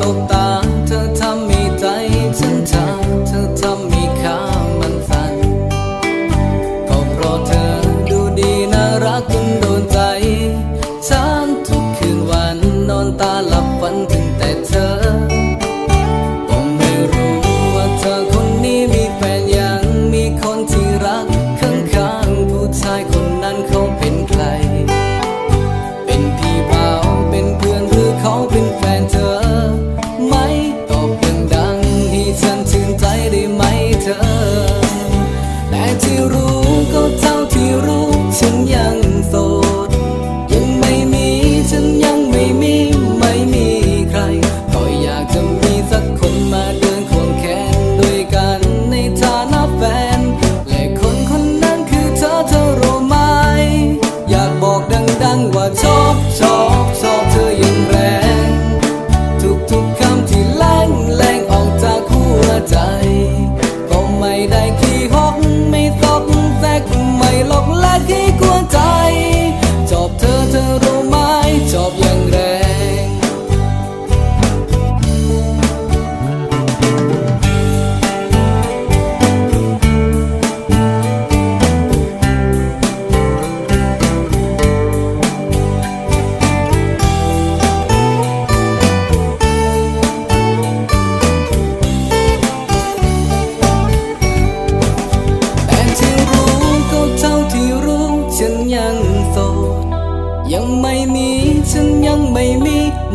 ตบตา เธอทำให้ใจฉันชาเธอทำให้ขามันสั่นก็เพราะเธอดูดีน่ารักจนโดนใจ ฉันทุกคืนวันนอนตาหลับฝันถึงแต่เธอ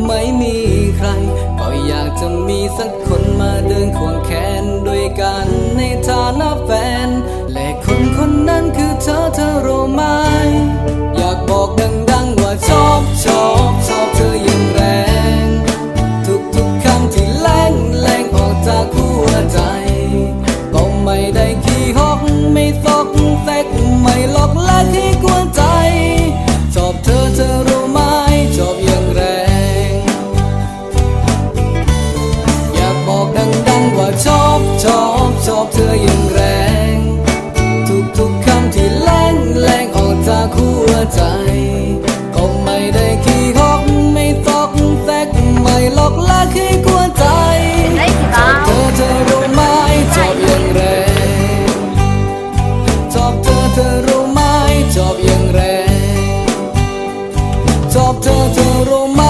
ไม่มีใคร ก็อยากจะมีสักคนมาเดินควงแขนด้วยกันในฐานะแฟน และคนคนนั้นคือเธอเธอโรู้ไหม อยากบอกดังๆว่าชอบชอบชอบเธออย่างแรง ทุกๆคำที่แรงแรงออกจากหัวใจก็ไม่ได้ขี้หกไม่ซอกแซกไม่หลอกและที่ อบเธอเธอรู้ไหม